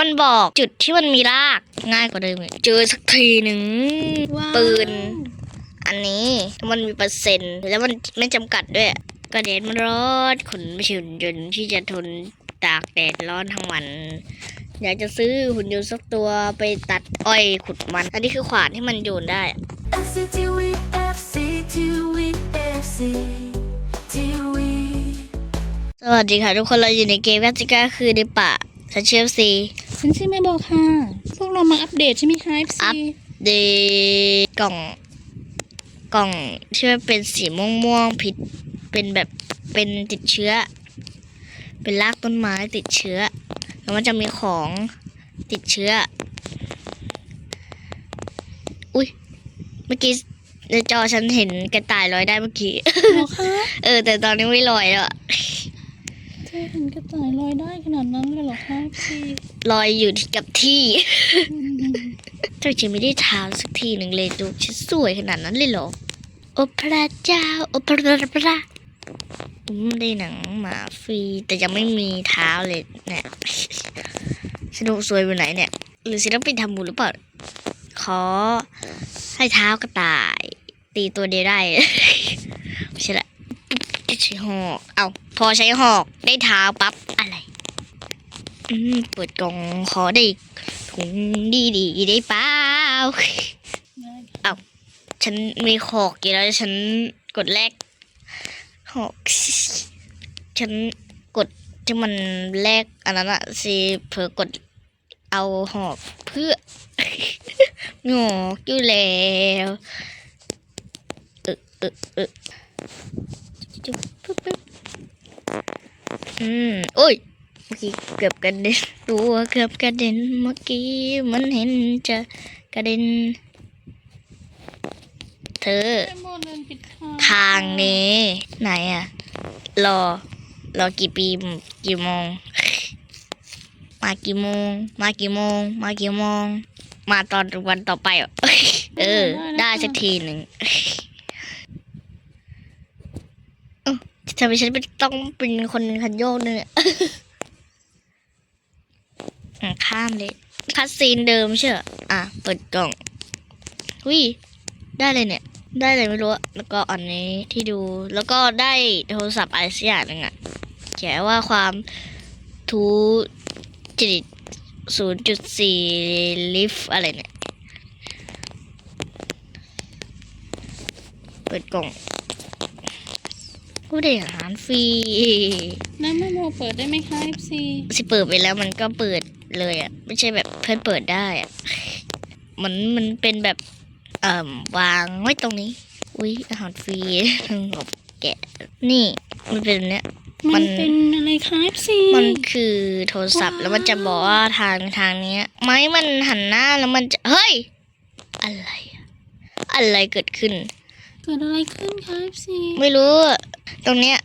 มันบอกจุดที่มันมีรากง่ายกว่าเดิมอีกเจอสักทีหนึ่งว้าวปืน อันนี้มันมีเปอร์เซ็นต์ แล้วมันไม่จำกัดด้วย กระเด็นมันร้อนขนไม่ใช่หุ่นยนต์ที่จะทนตากแดดร้อนทั้งวัน อยากจะซื้อหุ่นยนต์สักตัวไปตัดอ้อยขุดมัน อันนี้คือขวานที่มันโยนได้ FCTV, FCTV, FC, TV. สวัสดีค่ะทุกคนเราอยู่ในเกมกัจิก้าคือในป่า ฉันเชื่อซีฉันชื่อแม่บอกค่ะ พวกเรามาอัปเดตใช่ไหมคะ FC อัปเดกล่อง กล่องที่มันเป็นสีม่วงม่วงๆผิด เป็นแบบ เป็นติดเชื้อ เป็นรากต้นไม้ติดเชื้อ แล้วมันจะมีของติดเชื้อ อุ้ย เมื่อกี้ในจอฉันเห็นกระต่ายลอยได้เมื่อกี้เหรอคะเออ แต่ตอนนี้ไม่ลอยแล้ว อะเห็นกระต่ายลอยได้ขนาดนั้นเลยเหรอคะ FC ลอยอยู่ที่กับที่เธอจะไม่ได้ทานสักทีหนึ่งเลยดูฉันสวยขนาดนั้นเลยเหรอ โอพระเจ้า โอพระพระอืมได้หนังมาฟรี แต่ยังไม่มีเท้าเลยเนี่ยสนุกสวยไปไหนเนี่ย หรือศิลปินทำบุญหรือเปล่า ขอให้เท้ากระต่าย ตีตัวเดียวได้ ไม่ใช่ละจะ ใช้หอก เอาพอใช้หอกได้เท้าปั๊บอะไรอืมเปิดกล่องขอได้ถุงดีดีๆได้เปล่าได้ฉันมีหอกอยู่แล้วฉันกดแรกหอกฉันกดที่มันแรกอันนั้นอะสิเผลอกดเอาหอกเพื่อหงอกอยู่แล้วเออเออเออ จุ๊บปุ๊บปุ๊บอืมโอ้ยเมื่อกี้เกือบกระเด็นตัวเกือบกระเด็นเมื่อกี้มันเห็นจะกระเด็น เธอแม่โมเดินปิดทางทางนี้ ไหนอะรอ รอกี่ปีกี่โมง มากี่โมง มากี่โมง มากี่โมง มาตอนวันต่อไปเหรอเออ ได้สักทีหนึ่งเอ้า ทำไมฉันไม่ต้องเป็นคนคันโยกเนี่ยอะข้ามเลยคัดซีนเดิมใช่เหรออะ เปิดกล่องวิได้เลยเนี่ย ได้เลยไม่รู้ แล้วก็อันนี้ที่ดู แล้วก็ได้โทรศัพท์อะไรสักอย่างหนึ่งอะเขียนว่าความทูจิตศูนย์จุดสี่ลิฟอะไรเนี่ย เปิดกล่อง ผู้ได้อาหารฟรีน้ำแม่โมเปิดได้ไหมคะ FC สิเปิดไปแล้วมันก็เปิดเลยอะไม่ใช่แบบเพื่อนเปิดได้อะมันมันเป็นแบบเอ่อวางไว้ตรงนี้ อุ้ยอาหารฟรีงบแกะ นี่มันเป็นแบบเนี้ยมัมันนเป็นอะไรคะ FC มันคือโทรศัพท์ว้าวแล้วมันจะบอกว่าทางทางเนี้ย ไม้มันหันหน้าแล้วมันจะ เฮ้ย อะไร อะอะไรเกิดขึ้น เกิดอะไรขึ้นคะ FC ไม่รู้อะตรงเนี้ย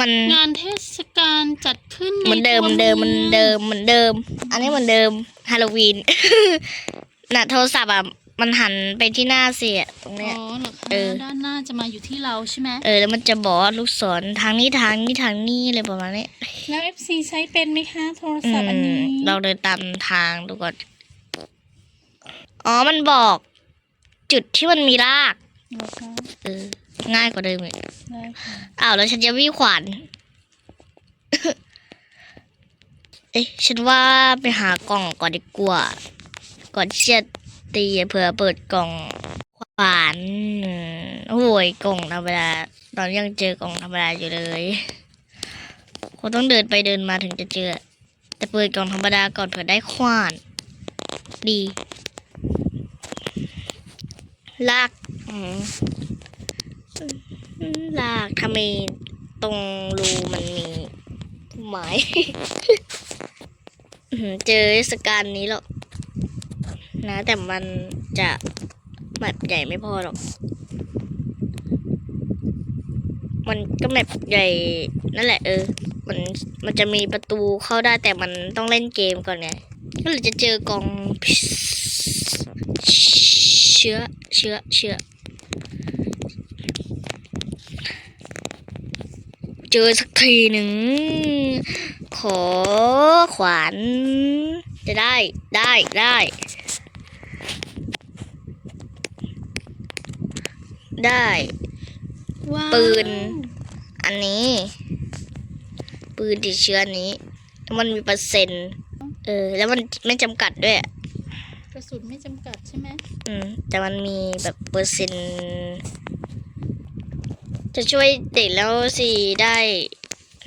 มันงานเทศกาลจัดขึ้นในเหมือนเดิมตัวเหมือนเดิมเหมันเดิมเหมือนเดิม อันนี้เหมือนเดิมฮาโลวีนน่ะโทรศัพท์อะมันหันไปที่หน้าเสียตรงอ๋เนี้ยอเหรอคะเออด้านหน้าจะมาอยู่ที่เราใช่ไหมเออแล้วมันจะบอกว่าลูกศรทางนี้ทางนี้ทางนี้อะไรประมาณนี้แล้ว FC ใช้เป็นไหมคะโทรอืศัพท์อันมนี้ เราเดินตามทางดูก่อนอ๋อมันบอก จุดที่มันมีราก เหรอคะเออ ง่ายกว่าเดิมอีกได้ค่ะอ้าวแล้วฉันจะวิ่งขวานเอ๊ะฉันว่าไปหากล่องก่อนดีกว่า ก่อนที่จะตีเผื่อเปิดกล่องขวานโอ้ยกล่องธรรมดาตอนยังเจอกล่องธรรมดาอยู่เลยคงต้องเดินไปเดินมาถึงจะเจอ แต่เปิดกล่องธรรมดาก่อนเผื่อได้ขวาน ดี ลากอืม ลากทำไมตรงรูมันมีพุ่มไม้อื้อหือเจอเทศกาลนี้หรอกนะ แต่มันจะแบบใหญ่ไม่พอหรอก มันก็แบบใหญ่นั่นแหละเออ มันมันจะมีประตูเข้าได้แต่มันต้องเล่นเกมก่อนไงก็เลยจะเจอกองเชื้อเชื้อเชื้อ เจอสักทีหนึ่ง ขอขวาน จะได้ได้ได้ได้ว้าวปืน อันนี้ ปืนติดเชื้ออันนี้แล้วมันมีเปอร์เซ็นต์ เออ แล้วมันไม่จำกัดด้วยอะกระสุนไม่จำกัดใช่ไหม อืม แต่มันมีแบบเปอร์เซ็นต์ จะช่วยเด็กแล้วสิได้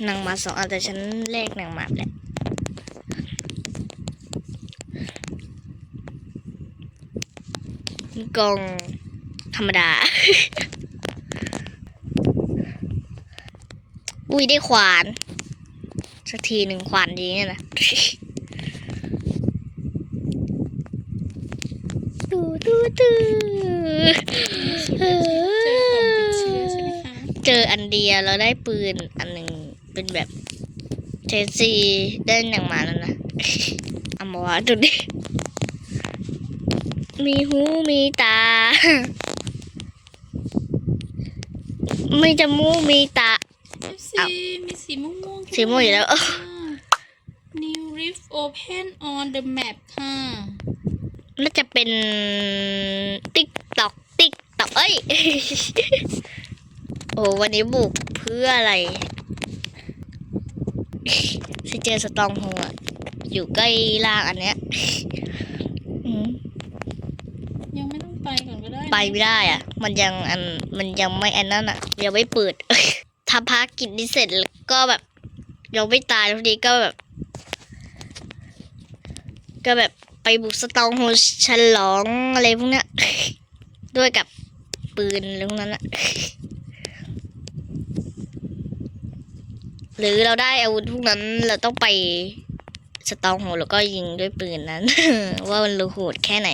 นังมาสองอันแต่ฉันแลกนังมาแหละกองธรรมดา อุ้ยได้ขวาน สักทีหนึ่งขวานดีเนี่ยนะตูตูตู ออันเดียวแล้วได้ปืนอันหนึ่งเป็นแบบเทซีได้หนังหมาแล้วนะเอามาวะดูดิมีหูมีตาไม่จมูกมีตาเอฟอ้าวซีมีสีม่วงๆสีม่วงอยู่แล้วค่ะ New Rift Open on the map ค่ะ น่าจะเป็นติ๊กตอกติ๊กตอกเอ้ย โอ้วันนี้บุกเพื่ออะไรสิเจอสตองโฮอะอยู่ใกล้ล่างอันเนี้ยอืมยังไม่ต้องไปก่อนก็ได้นะไปไม่ได้อะ มันยังอันมันยังไม่อันนั้นอะยังไม่เปิดทำภารกิจนี้เสร็จแล้วก็แบบยังไม่ตายทุกทีก็แบบ ก็แบบไปบุกสตองโฮฉลองอะไรพวกเนี้ยด้วยกับปืนอะไรพวกนั้นอะ หรือเราได้อาวุธพวกนั้นเราต้องไปสตองโฮแล้วก็ยิงด้วยปืนนั้น ว่ามันรูโหดแค่ไหน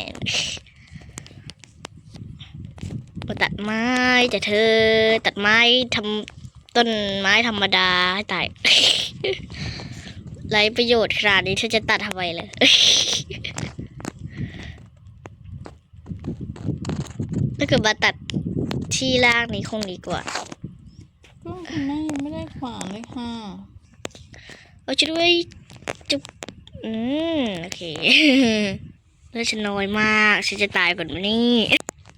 มาตัดไม้แต่เธอ ตัดไม้ทำต้นไม้ธรรมดาให้ตายไรประโยชน์ขนาดนี้เธอจะตัดทำไมเลยถ้าเกิดมาตัดที่ล่างนี้คงดีกว่า ก็คุณแม่ยังไม่ได้ขวานเลยค่ะเอาช่วยด้วยจุ๊บอืมโอเคเลือดฉันน้อยมากฉันจะตายก่อนวันนี้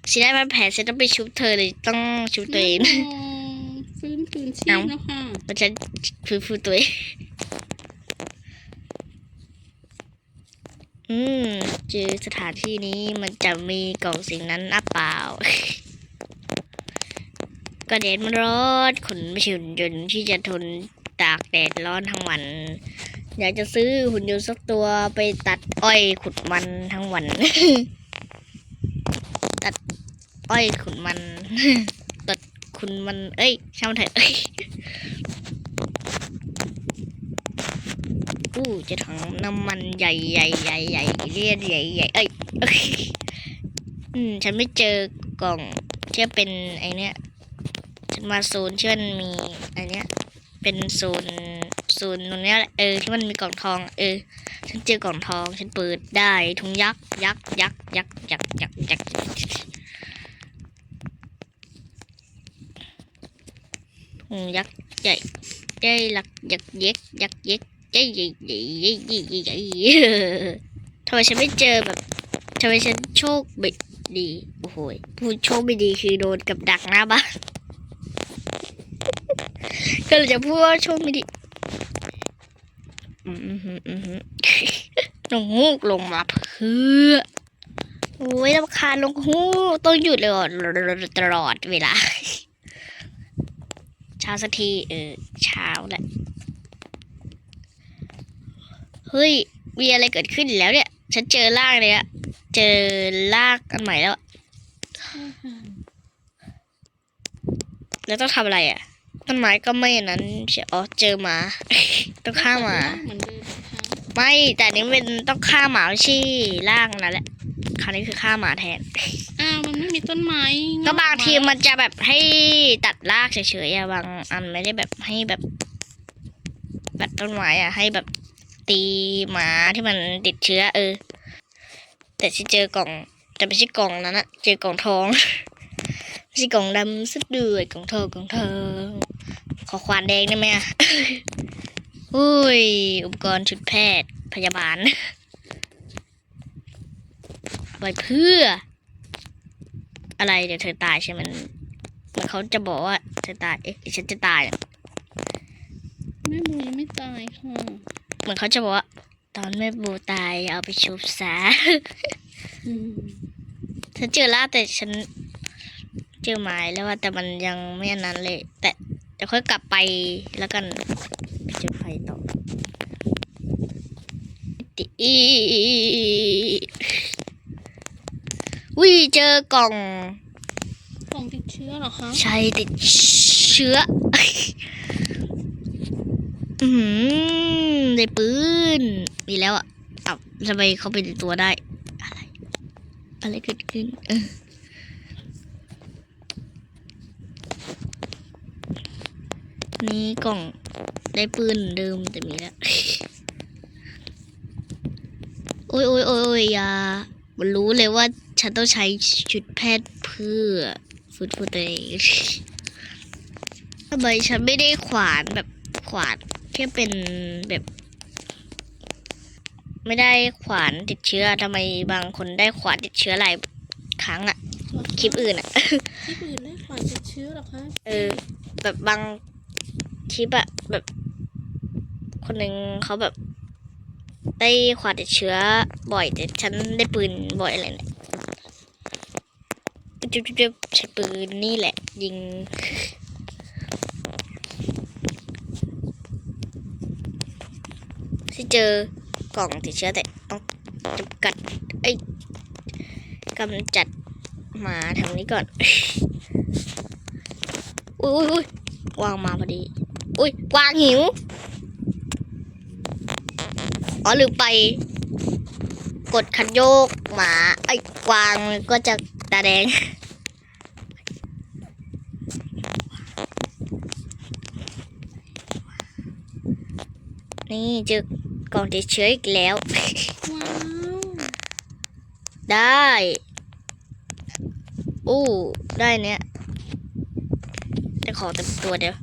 ฉันได้มาแผลฉันต้องไปชุบเธอเลยต้องชุบตัวเองอ๋อฟื้นคืนชีเอ้าพแล้วค่ะมันจะฟื้นฟูตัวเองอืมเจอสถานที่นี้มันจะมีกล่องสิ่งนั้นอัเปล่า ก็แดดมันร้อนขนไม่ใช่หุ่นยนที่จะทนตากแดดร้อนทั้งวัน อยากจะซื้อหุ่นยนต์สักตัวไปตัดอ้อยขุดมันทั้งวัน ตัดอ้อยขุดมัน ตัดขุดมัน เอ้ยช่างเถอะอู้จะถังน้ำมันใหญ่ใหญ่ใหญ่ใหญ่เรียดใหญ่ใหญ่เอ้ยอืมฉันไม่เจอกล่องที่เป็นไอเนี้ย มาโซนที่มันมีไอเนี้ย เป็นโซนโซนตรงเนี้ยแหละเออที่มันมีกล่องทอง เออ ฉันเจอกล่องทองฉันเปิดได้ถุงยักษ์ยักษ์ยักษ์ยักษ์ยักษ์ยักษ์ยักษ์ถุงยักษ์ใหญ่ใหญ่หลักยักษ์เย็กยักษ์เย็กใหญ่ใหญ่ใหญ่ใหญ่ใหญ่ใหญ่ใหญ่ทำไมฉันไม่เจอแบบทำไมฉันโชคไม่ดี โอ้โหพูดโชคไม่ดีคือโดนกับดักหน้าบ้าน ก็เลยจะพูดว่าโชคไม่ดีอืมอืมอืมอืมลงฮูกลงมาเพื่อโอ้ยรำคาญลงฮูกต้องหยุดเลยอะตลอดเวลาเช้าสักที เออ เช้าแหละเฮ้ย มีอะไรเกิดขึ้นอีกแล้วเนี่ย ฉันเจอลากเลยอะเจอลากอันใหม่แล้วอะแล้วต้องทำอะไรอะ ต้นไม้ก็ไม่อันนั้นใช่อ๋อเจอหมา ต้องฆ่าหมาเหมือนเดิมนะคะไม่แต่อันนี้เป็นต้องฆ่าหมาไม่ใช่ล่างนั่นแหละคราวนี้คือฆ่าหมาแทนอ้าวมันไม่มีต้นไม้ก็บางทีมันจะแบบให้ตัดรากเฉยๆอะบางอันไม่ได้แบบให้แบบตัดต้นไม้อะให้แบบตีหมาที่มันติดเชื้อเออ แต่ที่เจอกล่องแต่ไม่ใช่กล่องนั้นอะเจอกล่องทอง ไม่ใช่กล่องดำสุดด้วยกล่องทองกล่องทองขอควานแดงได้ไหมอะอุ้ย อุปกรณ์ชุดแพทย์พยาบาลไปเพื่อ อะไรเดี๋ยวเธอตายใช่ไหมมันเหมันเขาจะบอกว่าเธอตายเอ๊ะเดี๋ยวฉันจะตายอะแม่โบยังไม่ตายค่ะเหมือนเขาจะบอกว่า ตอนแม่บูตายเอาไปชุบซะอืมฉันเจอแล้วแต่ฉัน เจอไม้แล้วว่าแต่มันยังไม่อันนั้นเลย แต่เดี๋ยวค่อยกลับไปแล้วกันไปจุดไฟต่อติอีวิเจอกล่อง กล่องติดเชื้อเหรอคะชัยติดเชื้อ อือหือได้ปืน มีแล้วอะเอ้าทำไมเขาเป็นตัวได้ อะไร อะไรเกิดขึ้นเออ นี่กล่องได้ปืนเดิมแต่มีแล้ว โอ้ยโอ้ยโอ้ยโอ้ยอยามันรู้เลยว่าฉันต้องใช้ชุดแพทย์เพื่อฟุดฟุดตัวเองทำไมฉันไม่ได้ขวานแบบขวานแค่เป็นแบบ ไม่ได้ขวานติดเชื้อทำไมบางคนได้ขวานติดเชื้อหลายครั้งอะคลิปอื่นอะคลิปอื่นได้ขวานติดเชื้อเหรอคะเออแบบบาง คลิปอะแบบ คนหนึ่งเขาแบบ ได้ขวานติดเชื้อบ่อยแต่ฉันได้ปืนบ่อยอะไรเนี่ยจุ๊บจุ๊บใช้ปืนนี่แหละ ยิงที่เจอกล่องติดเชื้อแต่ต้องจำกัดไอ้กำจัดมาทางนี้ก่อน อุ้ยอุ้ยอุ้ยวางมาพอดี อุ้ยวางหิว อ๋อลืมไป กดคันโยกหมา ไอ้กวางมันก็จะตาแดง นี่เจอกล่องติดเชื้ออีกแล้วว้าวได้อู้ได้เนี้ยแต่ขอแต่ตัวเดียว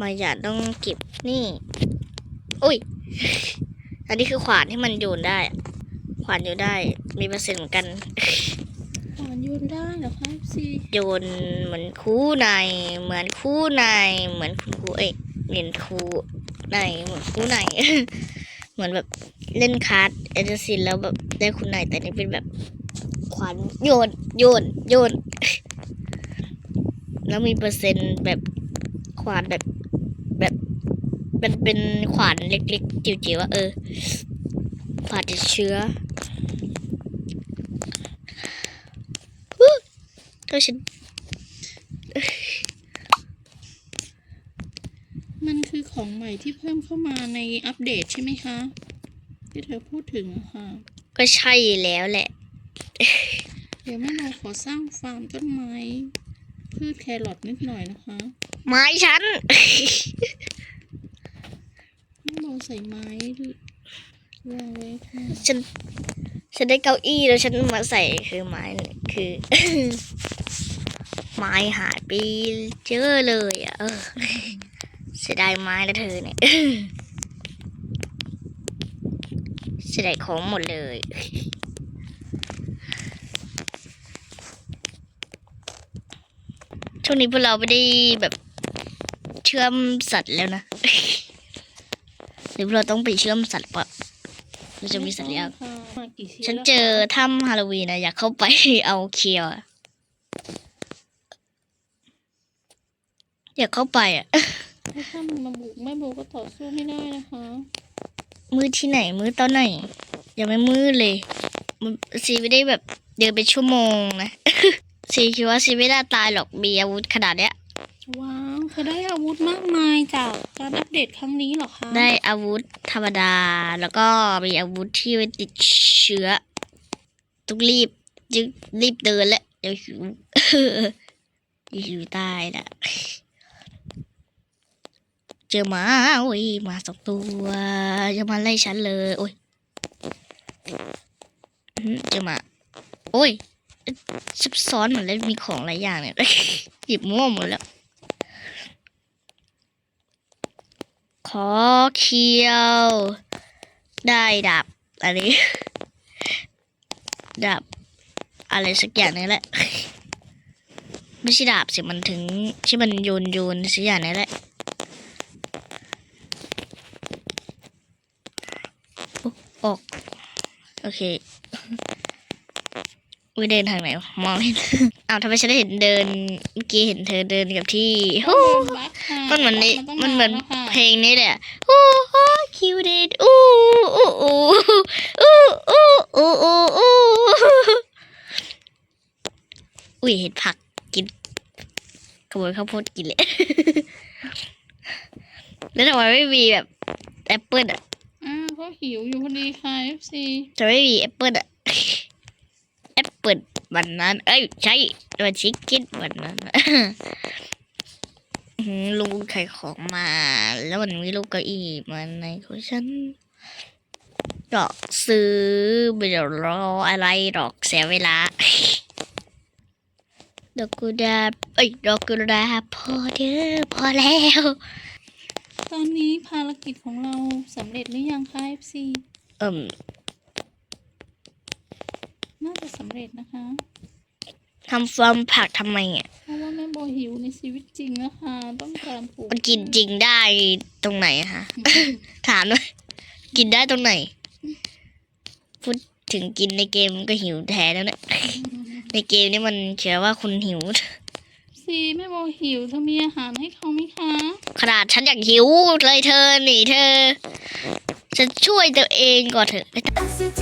มาอย่าต้องเก็บนี่ อุ้ย อันนี้คือขวานที่มันโยนได้อะขวานโยนได้ มีเปอร์เซ็นต์เหมือนกัน ขวานโยนได้เหรอคะซีโยนเหมือนคู่ใน เหมือนคู่ใน เหมือนคุณครูเอ้ยเรียนครูในเหมือนคู่ในเหมือนแบบเล่นคาร์ดเอเจนซินแล้วแบบได้คุณในแต่นี่เป็นแบบขวานโยนโยนโยน แล้วมีเปอร์เซ็นต์แบบขวานแบบแบบ เป็นเป็นขวานเล็กๆ จิ๋วๆว่าเออขวานติดเชื้อฮู้ก็ฉันมันคือของใหม่ที่เพิ่มเข้ามาในอัปเดตใช่ไหมคะ ที่เธอพูดถึงอะค่ะ ก็ใช่แล้วแหละ เดี๋ยวแม่โบขอสร้างฟาร์มต้นไม้พืชแครอทนิดหน่อยนะคะ ไม้ฉันแม่โบ ใส่ไม้วางไว้ค่ะฉันฉันได้เก้าอี้แล้วฉันมาใส่คือไม้คือ ไม้หายไปเจอเลยอะเออเสียดายไม้แล้วเธอเนี่ยเสียดายของหมดเลยช่วงนี้พวกเราไม่ได้แบบเชื่อมสัตว์แล้วนะ หรือพวกเราต้องไปเชื่อมสัตว์ปะเราจะมีสัตว์เลี้ยงค่ะมากี่ชิ้นฉันแล้วเจอคะถ้ำฮาโลวีนนะอยากเข้าไปเอาเคียวอะอยากเข้าไปอะถ้าถ้ามันมาบุกแม่โบก็ต่อสู้ไม่ได้นะคะ มือที่ไหนมือตอนไหนยังไม่มือเลยมันซีไม่ได้แบบเดินเป็นชั่วโมงนะซีคิดว่าซีไม่ได้ตายหรอกมีอาวุธขนาดเนี้ยว้า เธอได้อาวุธมากมายจากการอัปเดตครั้งนี้หรอคะ ได้อาวุธธรรมดา แล้วก็มีอาวุธที่ไว้ติดเชื้อต้องรีบจึงรีบเดินแล้วเดี๋ยวหิวหิวตายละเจอหมาโอ้ยหมาสองตัวจะมาไล่ฉันเลยโอ้ยเจอหมาโอ้ยซับซ้อนเหมือนเล่นมีของหลายอย่างเนี่ยหยิบมั่วหมดแล้ว อเคียว ได้ดับอันนี้ดาบอะไรสักอย่างนี่แหละ ไม่ใช่ดาบสิมันถึงที่มันโยนโยนสักอย่างนี่แหละออก โอเค อุ้ยเดินทางไหนวะมองไม่เห็นอ้าวทำไมฉันได้เห็นเดินเมื่อกี้เห็นเธอเดินกับที่ฮู้บั๊กค่ะมันเหมือนนี่บั๊กามันเหมือนแล้วค่ะเพลงนี้แหละฮู้ฮู้คิวเดนอู้อู้อู้อู้อู้อู้อู้อู้อุ้ยเห็นผักกินขโมยข้าวโพดกินเลยแล้วทำไมไม่มีแบบแอปเปิลอะอ้าวเขาหิวอยู่พอดีค่ะ FC จะไม่มีแอปเปิลอะแอ ปเปิลวันนั้น เอ้ย ใช่วันชิคกินวันนั้นอื้อหือลุงขายของมา แล้วมันมีลูกเก้าอี้มาในของฉันก็ซื้อไม่เดี๋ยวรออะไรหรอกเสียเวลาดอกกุหลาบเอ้ยดอกกุหลาบพอเด้อพอแล้ว ตอนนี้ภารกิจของเราสำเร็จหรือยังคะ FC เอิ่ม น่าจะสำเร็จนะคะทำฟาร์มผักทำไมอะเพราะว่าแม่โบหิวในชีวิตจริงนะคะ ต้องการปลูกมันกินจริงได้ตรงไหนอะคะ ถามหน่อยกินได้ตรงไหน พูดถึงกินในเกมก็หิวแทนแล้วเนี่ย ในเกมนี่มันเขียนว่าคุณหิว ซีแม่โบหิวเธอมีอาหารให้เขาไหมคะ ขนาดฉันอยากหิวเลยเธอหนีเธอ ฉันช่วยตัวเองก่อนเถอะ S C T